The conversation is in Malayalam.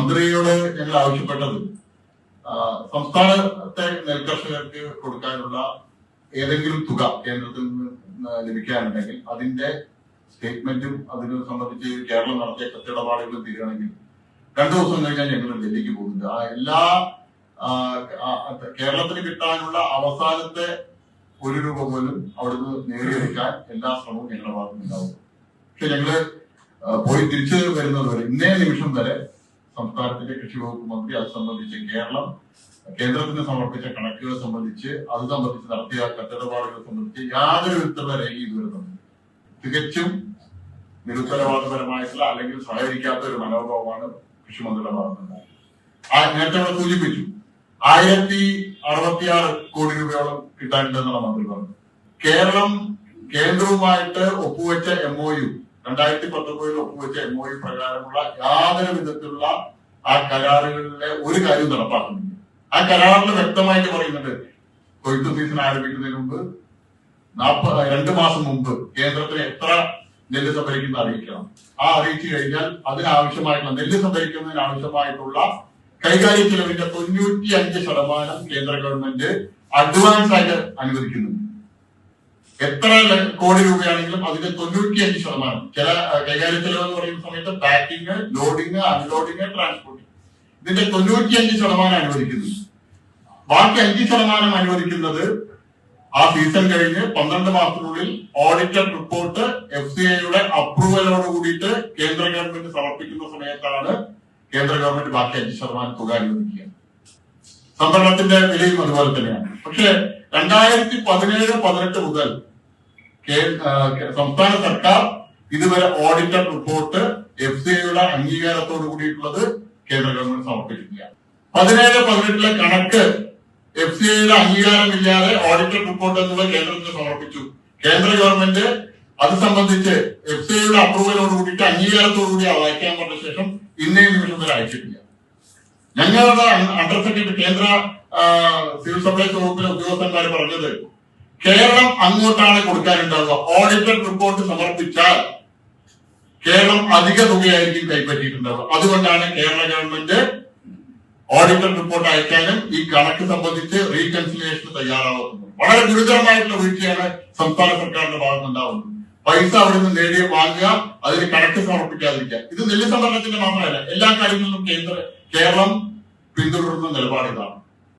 മന്ത്രിയോട് ഞങ്ങൾ ആവശ്യപ്പെട്ടത് സംസ്ഥാനത്തെ നെൽകർഷകർക്ക് കൊടുക്കാനുള്ള ഏതെങ്കിലും തുക കേന്ദ്രത്തിൽ നിന്ന് ലഭിക്കാനുണ്ടെങ്കിൽ അതിന്റെ സ്റ്റേറ്റ്മെന്റും അതിനെ സംബന്ധിച്ച് കേരളം നടത്തിയ കത്തിടപാടുകളും തീരുകയാണെങ്കിൽ രണ്ടു ദിവസം കഴിഞ്ഞാൽ ഞങ്ങൾ ഡൽഹിക്ക് പോകുന്നുണ്ട്. ആ എല്ലാ കേരളത്തിന് കിട്ടാനുള്ള അവസാനത്തെ ഒരു രൂപ പോലും അവിടുന്ന് നേടിയെടുക്കാൻ എല്ലാ ശ്രമവും ഞങ്ങളുടെ ഭാഗത്തുനിന്നുണ്ടാവും. പക്ഷെ ഞങ്ങൾ പോയി തിരിച്ചു വരുന്നത് വരെ ഇന്നേ നിമിഷം വരെ സംസ്ഥാനത്തിന്റെ കൃഷി വകുപ്പ് മന്ത്രി അത് സംബന്ധിച്ച് കേരളം കേന്ദ്രത്തിന് സമർപ്പിച്ച കണക്കുകൾ സംബന്ധിച്ച് അത് സംബന്ധിച്ച് നടത്തിയ കത്തിടപാടുകൾ സംബന്ധിച്ച് യാതൊരു വിധത്തിലുള്ള രേഖ ഇതുവരെ തന്നു തികച്ചും നിരുത്തരവാദപരമായിട്ടുള്ള അല്ലെങ്കിൽ സഹകരിക്കാത്ത ഒരു മനോഭാവമാണ് കൃഷിമന്ത്രിയുടെ ഭാഗത്തുണ്ടായത്. ആ നേരത്തെ അവിടെ സൂചിപ്പിച്ചു ആയിരത്തി അറുപത്തിയാറ് കോടി രൂപയോളം കിട്ടാനുണ്ടെന്നാണ് മന്ത്രി പറഞ്ഞത്. കേരളം കേന്ദ്രവുമായിട്ട് ഒപ്പുവെച്ച എം ഒ യു രണ്ടായിരത്തി പത്തൊമ്പതിൽ ഒപ്പുവെച്ച എം ഒ പ്രകാരമുള്ള യാതൊരു വിധത്തിലുള്ള ആ കരാറുകളിലെ ഒരു കാര്യം നടപ്പാക്കുന്നില്ല. ആ കരാറിൽ വ്യക്തമായിട്ട് പറയുന്നുണ്ട് കൊയ്ത്ത് സീസൺ ആരംഭിക്കുന്നതിന് മുമ്പ് നാൽപ്പത് രണ്ട് മാസം മുമ്പ് കേന്ദ്രത്തിന് എത്ര നെല്ല് സംഭരിക്കുന്ന അറിയിക്കണം. ആ അറിയിച്ചു കഴിഞ്ഞാൽ അതിനാവശ്യമായിട്ടുള്ള നെല്ല് സംഭരിക്കുന്നതിന് ആവശ്യമായിട്ടുള്ള കൈകാര്യ ചെലവിന്റെ തൊണ്ണൂറ്റി അഞ്ച് ശതമാനം കേന്ദ്ര ഗവൺമെന്റ് അഡ്വാൻസ് ആയിട്ട് അനുവദിക്കുന്നുണ്ട്. എത്ര കോടി രൂപയാണെങ്കിലും അതിന്റെ തൊണ്ണൂറ്റി അഞ്ച് ശതമാനം ചില കൈകാര്യ ചെലവ് എന്ന് പറയുന്ന സമയത്ത് പാക്കിങ് ലോഡിങ് അൺലോഡിങ് ട്രാൻസ്പോർട്ടിങ് ഇതിന്റെ തൊണ്ണൂറ്റി അഞ്ച് ശതമാനം അനുവദിക്കുന്നു. ബാക്കി അഞ്ച് ശതമാനം അനുവദിക്കുന്നത് ആ സീസൺ കഴിഞ്ഞ് പന്ത്രണ്ട് മാസത്തിനുള്ളിൽ ഓഡിറ്റർ റിപ്പോർട്ട് എഫ് സി ഐയുടെ അപ്രൂവലോട് കൂടിയിട്ട് കേന്ദ്ര ഗവൺമെന്റ് സമർപ്പിക്കുന്ന സമയത്താണ് കേന്ദ്ര ഗവൺമെന്റ് ബാക്കി അഞ്ച് ശതമാനം തുക അനുവദിക്കുക. സംഭരണത്തിന്റെ വിലയും അതുപോലെ തന്നെയാണ്. പക്ഷെ രണ്ടായിരത്തി പതിനേഴ് പതിനെട്ട് മുതൽ സംസ്ഥാന സർക്കാർ ഇതുവരെ ഓഡിറ്റർ റിപ്പോർട്ട് എഫ് സി ഐയുടെ അംഗീകാരത്തോട് കൂടിയിട്ടുള്ളത് കേന്ദ്ര ഗവൺമെന്റ് സമർപ്പിക്കുകയാണ് പതിനേഴ് പതിനെട്ടിലെ കണക്ക് എഫ് സി ഐയുടെ അംഗീകാരമില്ലാതെ ഓഡിറ്റർ റിപ്പോർട്ട് എന്നുള്ള കേന്ദ്രത്തിന് സമർപ്പിച്ചു. കേന്ദ്ര ഗവൺമെന്റ് അത് സംബന്ധിച്ച് എഫ് സി ഐയുടെ അപ്രൂവലോട് കൂടിയിട്ട് അംഗീകാരത്തോടു കൂടി അയക്കാൻ പറഞ്ഞ ശേഷം ഇന്നേ നിമിഷം വരെ അയച്ചിട്ടില്ല. ഞങ്ങളുടെ അണ്ടർ സെക്രട്ടറി കേന്ദ്ര സിവിൽ സപ്ലൈസ് വകുപ്പിലെ ഉദ്യോഗസ്ഥന്മാർ പറഞ്ഞത് കേരളം അങ്ങോട്ടാണ് കൊടുക്കാനുണ്ടാവുക. ഓഡിറ്റഡ് റിപ്പോർട്ട് സമർപ്പിച്ചാൽ കേരളം അധിക തുകയായിരിക്കും കൈപ്പറ്റിയിട്ടുണ്ടാവുക. അതുകൊണ്ടാണ് കേരള ഗവൺമെന്റ് ഓഡിറ്റഡ് റിപ്പോർട്ട് അയക്കാനും ഈ കണക്ക് സംബന്ധിച്ച് റീകൺസിലേഷൻ തയ്യാറാവുന്നത്. വളരെ ഗുരുതരമായിട്ടുള്ള വീഴ്ചയാണ് സംസ്ഥാന സർക്കാരിന്റെ ഭാഗത്തുനിന്നുണ്ടാവുന്നത്. പൈസ അവിടെ നിന്ന് നേടിയ വാങ്ങുക അതിന് കണക്ക് സമർപ്പിക്കാതിരിക്കുക. ഇത് നെല്ല് സംഭരണത്തിന്റെ മാത്രമല്ല എല്ലാ കാര്യങ്ങളിലും കേന്ദ്ര കേരളം പിന്തുടരുന്ന നിലപാട് ഇതാണ്.